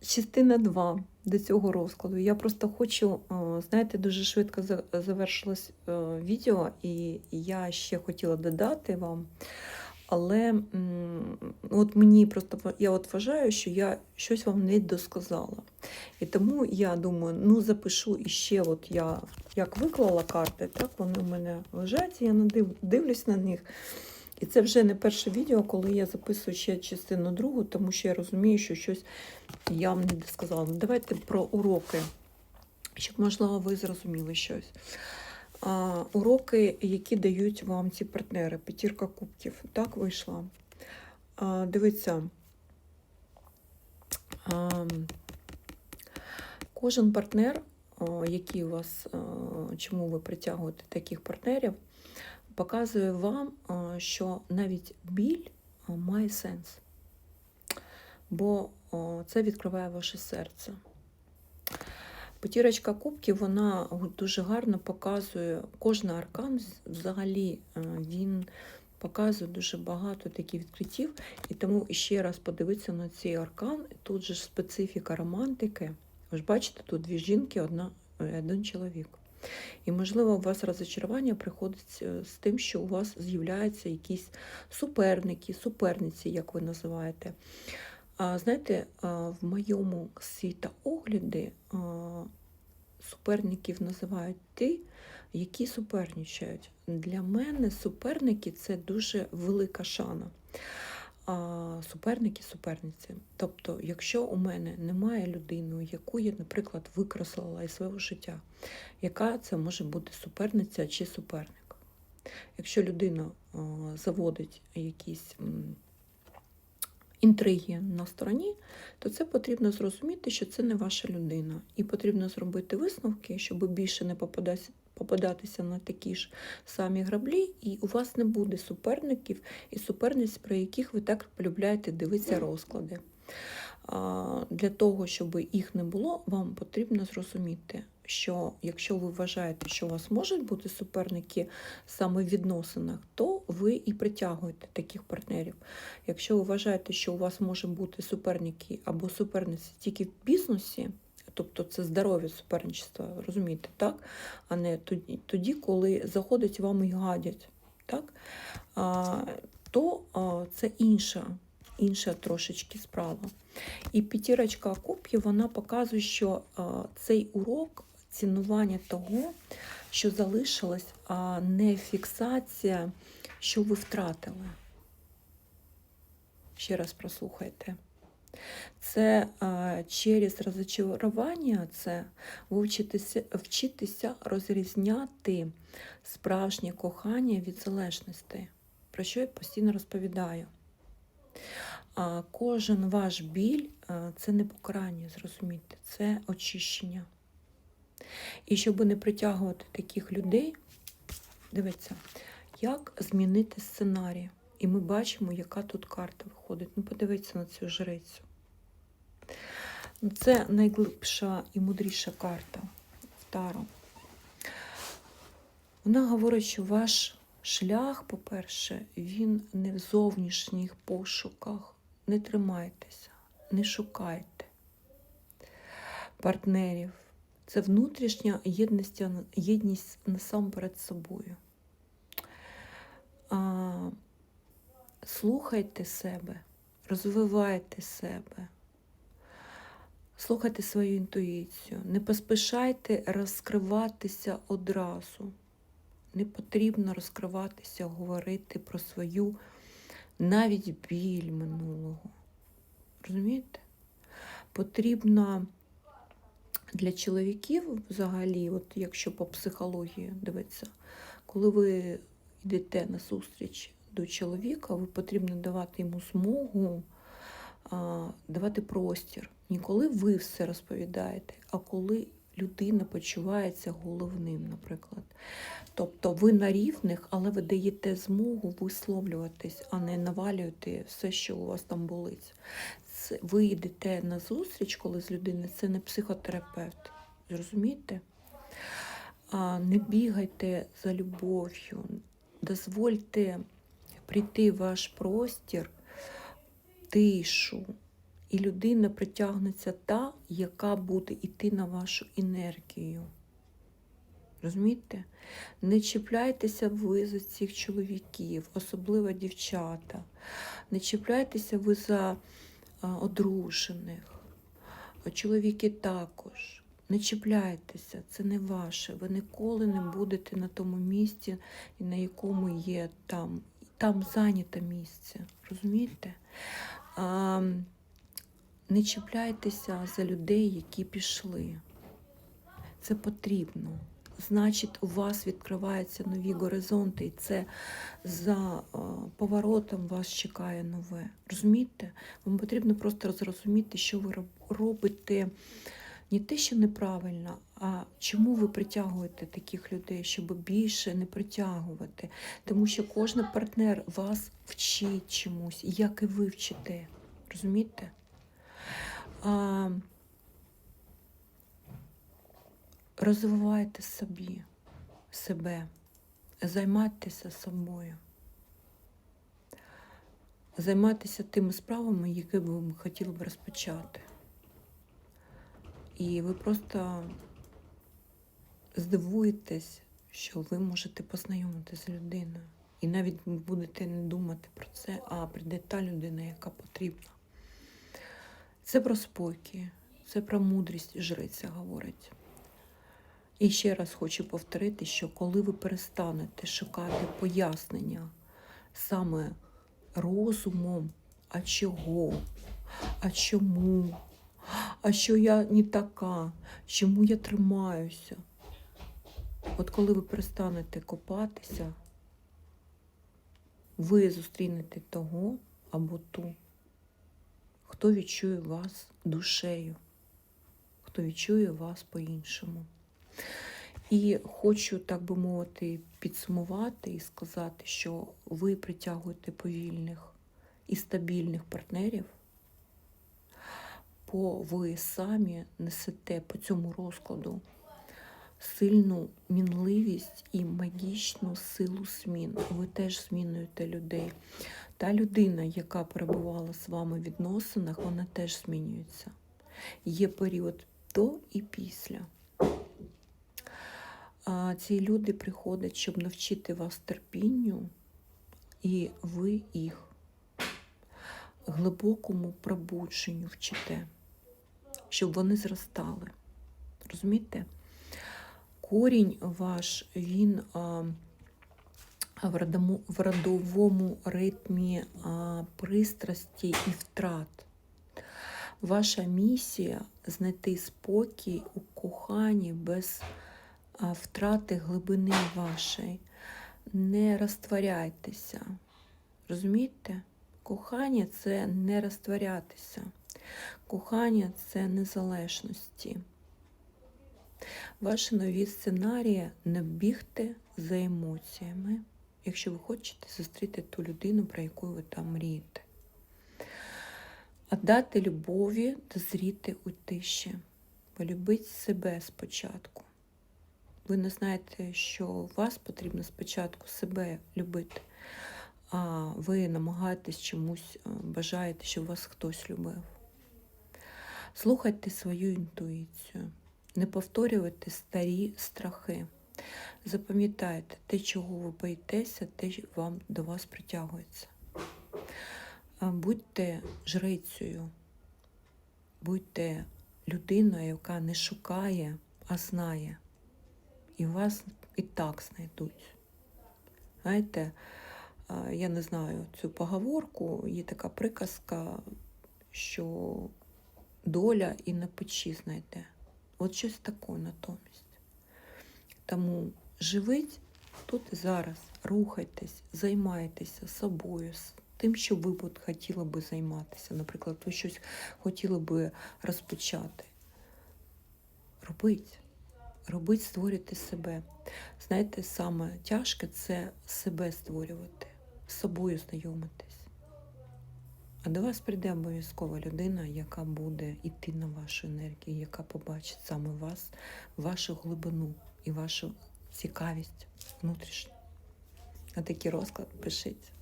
частина 2 до цього розкладу. Я просто хочу, е, знаєте, дуже швидко завершилось е, відео, і я ще хотіла додати вам. Але от мені просто я от вважаю, що я щось вам не досказала. І тому я думаю, ну запишу іще, от я як виклала карти, так вони у мене лежать, я дивлюсь на них. І це вже не перше відео, коли я записую ще частину другу, тому що я розумію, що щось я вам не досказала. Ну, Давайте про уроки, щоб, можливо, ви зрозуміли щось. А, уроки, які дають вам ці партнери, п'ятірка кубків. Так вийшла. А, дивіться. А, кожен партнер, який у вас, чому ви притягуєте таких партнерів, показує вам, що навіть біль має сенс. Бо це відкриває ваше серце. Потірочка кубків, вона дуже гарно показує кожен аркан взагалі е, він показує дуже багато таких відкриттів. І тому ще раз подивитися на цей аркан. Тут же ж специфіка романтики. Ви ж бачите, тут дві жінки, одна, е, один чоловік. І, можливо, у вас розочарування приходить е, з тим, що у вас з'являються якісь суперники, суперниці, як ви називаєте. А знаєте, в моєму світоогляді суперників називають ті, які суперничають. Для мене суперники це дуже велика шана. А суперники суперниці. Тобто, якщо у мене немає людини, яку я, наприклад, викреслила із свого життя, яка це може бути суперниця чи суперник? Якщо людина заводить якісь інтриги на стороні, то це потрібно зрозуміти, що це не ваша людина. І потрібно зробити висновки, щоб більше не попадатися, попадатися на такі ж самі граблі, і у вас не буде суперників і суперниць, про яких ви так полюбляєте дивитися розклади. Для того, щоб їх не було, вам потрібно зрозуміти, що якщо ви вважаєте, що у вас можуть бути суперники саме в відносинах, то ви і притягуєте таких партнерів. Якщо ви вважаєте, що у вас може бути суперники або суперниці тільки в бізнесі, тобто це здоров'я суперничества, розумієте, так? А не тоді, коли заходять вам і гадять, так? А, то а, це інша, інша трошечки справа. І п'ятірочка кубків вона показує, що а, цей урок цінування того, що залишилось, а не фіксація, що ви втратили. Ще раз прослухайте. Це а, через розочарування, це ви вчитися, вчитися розрізняти справжнє кохання від залежності, про що я постійно розповідаю. А, кожен ваш біль а, це не покарання, зрозумійте, це очищення. І щоб не притягувати таких людей, дивіться, як змінити сценарій. І ми бачимо, яка тут карта виходить. Ну, подивіться на цю жрицю. Ну, Це найглибша і мудріша карта Таро. Вона говорить, що ваш шлях, по-перше, він не в зовнішніх пошуках. Не тримайтеся, не шукайте партнерів. Це внутрішня єдність, єдність насамперед собою. Слухайте себе, розвивайте себе, слухайте свою інтуїцію, не поспішайте розкриватися одразу. Не потрібно розкриватися, говорити про свою навіть біль минулого. Розумієте? Потрібно для чоловіків взагалі, от якщо по психології дивитися, коли ви йдете на зустріч до чоловіка, ви потрібно давати йому змогу, давати простір. Не коли ви все розповідаєте, а коли людина почувається головним, наприклад. Тобто ви на рівних, але ви даєте змогу висловлюватись, а не навалюєте все, що у вас там болить. Це, ви йдете на зустріч, коли з людиною, це не психотерапевт. Зрозумієте? Не бігайте за любов'ю, дозвольте прийти в ваш простір, тишу І людина притягнеться та, яка буде йти на вашу енергію. Розумієте? Не чіпляйтеся ви за цих чоловіків, особливо дівчата. Не чіпляйтеся ви за одружених. Чоловіки також. Не чіпляйтеся, це не ваше. Ви ніколи не будете на тому місці, на якому є там. Там зайняте місце. Розумієте? А, не чіпляйтеся за людей, які пішли. Це потрібно. Значить, у вас відкриваються нові горизонти, і це за е, поворотом вас чекає нове. Розумієте? Вам потрібно просто зрозуміти, що ви робите не те, що неправильно, чому ви притягуєте таких людей, щоб більше не притягувати. Тому що кожен партнер вас вчить чомусь, як і ви вчите. Розумієте? А, розвивайте собі, себе, займайтеся собою. Займайтеся тими справами, які ви хотіли б розпочати. І ви просто здивуєтесь, що ви можете познайомитися з людиною. І навіть будете не думати про це, а прийде та людина, яка потрібна. Це про спокій, це про мудрість жриця говорить. І ще раз хочу повторити, що коли ви перестанете шукати пояснення саме розумом, а чого, а чому, а що я не така, чому я тримаюся. От коли ви перестанете копатися, ви зустрінете того або ту, хто відчує вас душею, хто відчує вас по-іншому. І хочу, так би мовити, підсумувати і сказати, що ви притягуєте повільних і стабільних партнерів, бо ви самі несете по цьому розкладу сильну мінливість і магічну силу змін. Ви теж змінюєте людей. Та людина, яка перебувала з вами в відносинах, вона теж змінюється. Є період до і після. А ці люди приходять, щоб навчити вас терпінню, і ви їх глибокому пробудженню вчите, щоб вони зростали. Розумієте? Корінь ваш, він в, родовому ритмі пристрасті і втрат. Ваша місія знайти спокій у коханні без втрати глибини вашої. Не розтворяйтеся. Розумієте? Кохання це не розтворятися. Кохання це незалежності. Ваші нові сценарії не бігти за емоціями, якщо ви хочете зустріти ту людину, про яку ви там мрієте. А дати любові дозріти у тиші. Полюбіть себе спочатку. Ви не знаєте, що вас потрібно спочатку себе любити, а ви намагаєтесь чомусь е, бажаєте, щоб вас хтось любив. Слухайте свою інтуїцію, не повторювайте старі страхи. Запам'ятайте, те, чого ви боїтеся, те вам до вас притягується. Будьте жрицею, будьте людиною, яка не шукає, а знає. І вас і так знайдуть. Знаєте, я не знаю цю поговорку, є така приказка, що доля і на печі знайде. От щось таке натомість. Тому живіть тут і зараз, рухайтесь, займайтеся собою, тим, що ви б хотіли би займатися. Наприклад, ви щось хотіли би розпочати. Робіть. Робіть, створюйте себе. Знаєте, саме тяжке це себе створювати, з собою знайомитись. А до вас прийде обов'язкова людина, яка буде йти на вашу енергію, яка побачить саме вас, вашу глибину і вашу цікавість внутрішню. А такий розклад пишіть.